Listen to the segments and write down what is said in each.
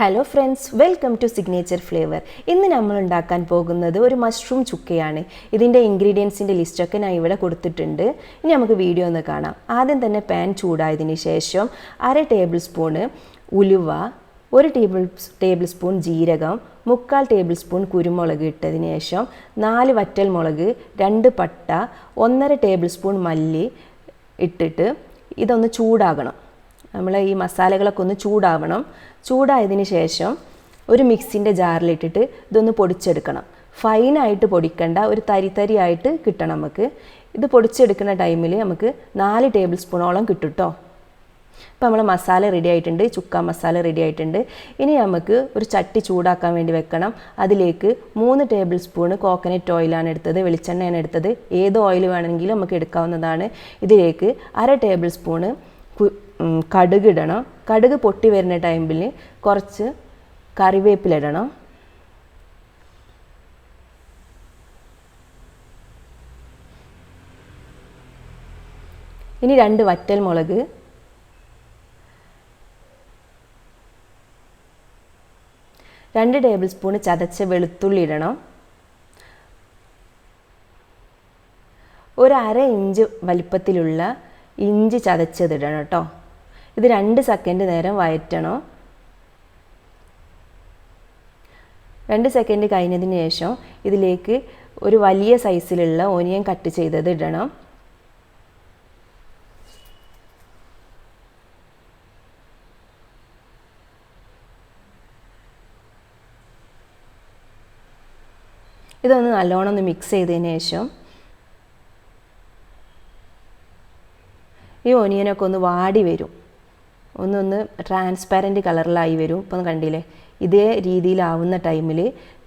Hello friends welcome to Signature Flavour ഇന്ന് നമ്മൾ ഉണ്ടാക്കാൻ പോകുന്നത് ഒരു മഷ്റൂം ചുക്കയാണ്. ഇതിന്റെ ഇൻഗ്രീഡിയൻസിന്റെ ലിസ്റ്റൊക്കെ ഞാൻ ഇവിടെ കൊടുത്തിട്ടുണ്ട്. ഇനി നമുക്ക് വീഡിയോ ഒന്ന് കാണാം. ആദ്യം തന്നെ പാൻ ചൂടായതിന് ശേഷം അര ടേബിൾ സ്പൂണ് ഉലുവ ഒരു ടേബിൾ ടേബിൾ സ്പൂൺ ജീരകം മുക്കാൽ ടേബിൾ സ്പൂൺ കുരുമുളക് ഇട്ടതിന് ശേഷം നാല് വറ്റൽ മുളക് രണ്ട് പട്ട ഒന്നര ടേബിൾ സ്പൂൺ മല്ലി ഇട്ടിട്ട് ഇതൊന്ന് ചൂടാകണം. നമ്മൾ ഈ മസാലകളൊക്കെ ഒന്ന് ചൂടാവണം. ചൂടായതിന് ശേഷം ഒരു മിക്സിന്റെ ജാറിലിട്ടിട്ട് ഇതൊന്ന് പൊടിച്ചെടുക്കണം. ഫൈനായിട്ട് പൊടിക്കണ്ട ഒരു തരി തരി ആയിട്ട് കിട്ടണം നമുക്ക്. ഇത് പൊടിച്ചെടുക്കുന്ന ടൈമിൽ നമുക്ക് നാല് ടേബിൾ സ്പൂണോളം കിട്ടും കേട്ടോ ഇപ്പോൾ നമ്മൾ മസാല റെഡി ആയിട്ടുണ്ട് ചുക്ക മസാല റെഡി ആയിട്ടുണ്ട്. ഇനി നമുക്ക് ഒരു ചട്ടി ചൂടാക്കാൻ വേണ്ടി വെക്കണം. അതിലേക്ക് മൂന്ന് ടേബിൾ സ്പൂൺ കോക്കനട്ട് ഓയിലാണ് എടുത്തത് വെളിച്ചെണ്ണയാണ് എടുത്തത്. ഏത് ഓയിൽ വേണമെങ്കിലും നമുക്ക് എടുക്കാവുന്നതാണ്. ഇതിലേക്ക് അര ടേബിൾ സ്പൂണ് കടുക് ഇടണം. കടുക് പൊട്ടി വരുന്ന ടൈമിൽ കുറച്ച് കറിവേപ്പില ഇടണം. ഇനി രണ്ട് വറ്റൽ മുളക്. രണ്ട് ടേബിൾ സ്പൂൺ ചതച്ച വെളുത്തുള്ളി ഇടണം. ഒരു അര ഇഞ്ച് വലിപ്പത്തിലുള്ള ഇഞ്ചി ചതച്ചതിടണം കേട്ടോ. ഇത് രണ്ട് സെക്കൻഡ് നേരം വയറ്റണം രണ്ട് സെക്കൻഡ് കഴിഞ്ഞതിന് ശേഷം ഇതിലേക്ക് ഒരു വലിയ സൈസിലുള്ള ഓനിയൻ കട്ട് ചെയ്തത് ഇടണം. ഇതൊന്ന് നല്ലോണം ഒന്ന് മിക്സ് ചെയ്തതിന് ശേഷം ഈ ഒനിയനൊക്കെ ഒന്ന് വാടി വരും. ഒന്നൊന്ന് ട്രാൻസ്പാരന്റ് കളറിലായി വരും. ഇപ്പം കണ്ടില്ലേ? ഇതേ രീതിയിലാവുന്ന ടൈമിൽ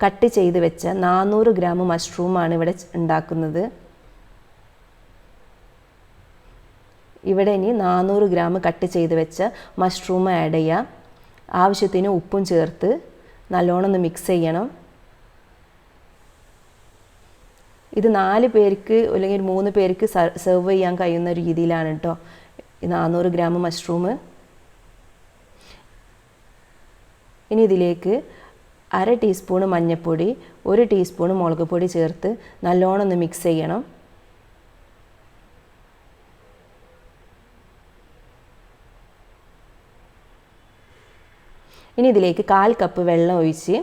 കട്ട് ചെയ്ത് വെച്ച നാനൂറ് ഗ്രാം മഷ്റൂമാണ് ഇവിടെ ഉണ്ടാക്കുന്നത്. ഇവിടെ ഇനി നാനൂറ് ഗ്രാം കട്ട് ചെയ്ത് വെച്ച മഷ്റൂം ആഡ് ചെയ്യുക ആവശ്യത്തിന് ഉപ്പും ചേർത്ത് നല്ലോണം ഒന്ന് മിക്സ് ചെയ്യണം. ഇത് നാല് പേർക്ക് അല്ലെങ്കിൽ മൂന്ന് പേർക്ക് സെർവ് ചെയ്യാൻ കഴിയുന്ന രീതിയിലാണ് കേട്ടോ നാനൂറ് ഗ്രാം മഷ്റൂം ഇനി ഇതിലേക്ക് അര ടീസ്പൂൺ മഞ്ഞൾപ്പൊടി ഒരു ടീസ്പൂൺ മുളക് പൊടി ചേർത്ത് നല്ലോണം ഒന്ന് മിക്സ് ചെയ്യണം. ഇനി ഇതിലേക്ക് കാൽ കപ്പ് വെള്ളം ഒഴിച്ച്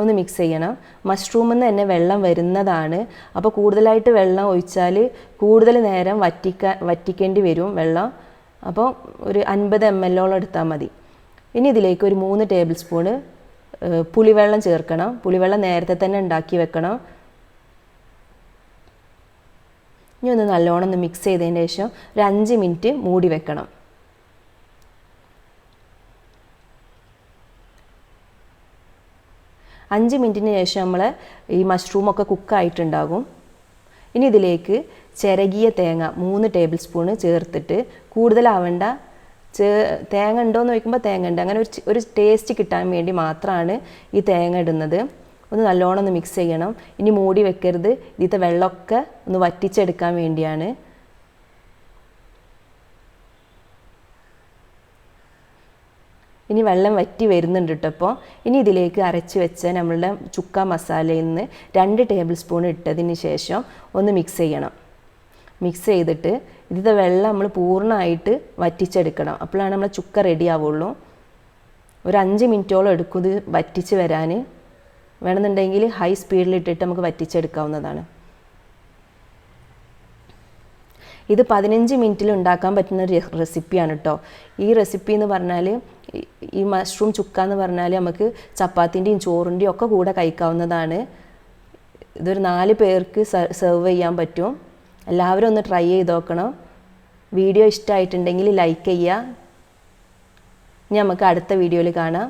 ഒന്ന് മിക്സ് ചെയ്യണം. മഷ്റൂമിൽ നിന്ന് തന്നെ വെള്ളം വരുന്നതാണ്. അപ്പോൾ കൂടുതലായിട്ട് വെള്ളം ഒഴിച്ചാൽ കൂടുതൽ നേരം വറ്റിക്ക വറ്റിക്കേണ്ടി വരും വെള്ളം. അപ്പോൾ ഒരു അൻപത് എം എല്ലോളം എടുത്താൽ മതി. ഇനി ഇതിലേക്ക് ഒരു മൂന്ന് ടേബിൾ സ്പൂണ് പുളിവെള്ളം ചേർക്കണം. പുളിവെള്ളം നേരത്തെ തന്നെ ഉണ്ടാക്കി വെക്കണം. ഇനി ഒന്ന് നല്ലോണം ഒന്ന് മിക്സ് ചെയ്തതിന് ശേഷം ഒരു അഞ്ച് മിനിറ്റ് മൂടി വെക്കണം. അഞ്ച് മിനിറ്റിന് ശേഷം നമ്മൾ ഈ മഷ്റൂമൊക്കെ കുക്കായിട്ടുണ്ടാകും ഇനി ഇതിലേക്ക് ചിരകിയ തേങ്ങ മൂന്ന് ടേബിൾ സ്പൂണ് ചേർത്തിട്ട് കൂടുതലാവണ്ട ചേ തേങ്ങ ഉണ്ടോ എന്ന് ചോദിക്കുമ്പോൾ തേങ്ങ ഉണ്ട് അങ്ങനെ ഒരു ഒരു ടേസ്റ്റ് കിട്ടാൻ വേണ്ടി മാത്രമാണ് ഈ തേങ്ങ ഇടുന്നത്. ഒന്ന് നല്ലോണം ഒന്ന് മിക്സ് ചെയ്യണം. ഇനി മൂടി വെക്കരുത്. ഇതിത്തെ വെള്ളമൊക്കെ ഒന്ന് വറ്റിച്ചെടുക്കാൻ വേണ്ടിയാണ്. ഇനി വെള്ളം വറ്റി വരുന്നുണ്ട് കേട്ടോ അപ്പോൾ ഇനി ഇതിലേക്ക് അരച്ച് വെച്ച നമ്മളുടെ ചുക്ക മസാലയിൽ നിന്ന് രണ്ട് ടേബിൾ സ്പൂൺ ഇട്ടതിന് ശേഷം ഒന്ന് മിക്സ് ചെയ്യണം. മിക്സ് ചെയ്തിട്ട് ഇതിന്റെ വെള്ളം നമ്മൾ പൂർണമായിട്ട് വറ്റിച്ചെടുക്കണം. അപ്പോഴാണ് നമ്മൾ ചുക്ക റെഡി ആവുള്ളൂ. ഒരു അഞ്ച് മിനിറ്റോളം എടുക്കും ഇത് വറ്റിച്ച് വരാൻ. വേണമെന്നുണ്ടെങ്കിൽ ഹൈ സ്പീഡിൽ ഇട്ടിട്ട് നമുക്ക് വറ്റിച്ചെടുക്കാവുന്നതാണ്. ഇത് പതിനഞ്ച് മിനിറ്റിൽ ഉണ്ടാക്കാൻ പറ്റുന്ന ഒരു റെസിപ്പിയാണ് കേട്ടോ ഈ റെസിപ്പി എന്ന് പറഞ്ഞാൽ ഈ മഷ്റൂം ചുക്ക എന്ന് പറഞ്ഞാൽ നമുക്ക് ചപ്പാത്തിന്റെയും ചോറിന്റെയും ഒക്കെ കൂടെ കഴിക്കാവുന്നതാണ്. ഇതൊരു നാല് പേർക്ക് സെർവ് ചെയ്യാൻ പറ്റും. എല്ലാവരും ഒന്ന് ട്രൈ ചെയ്ത് നോക്കണം. വീഡിയോ ഇഷ്ടമായിട്ടുണ്ടെങ്കിൽ ലൈക്ക് ചെയ്യുക. ഇനി നമുക്ക് അടുത്ത വീഡിയോയിൽ കാണാം.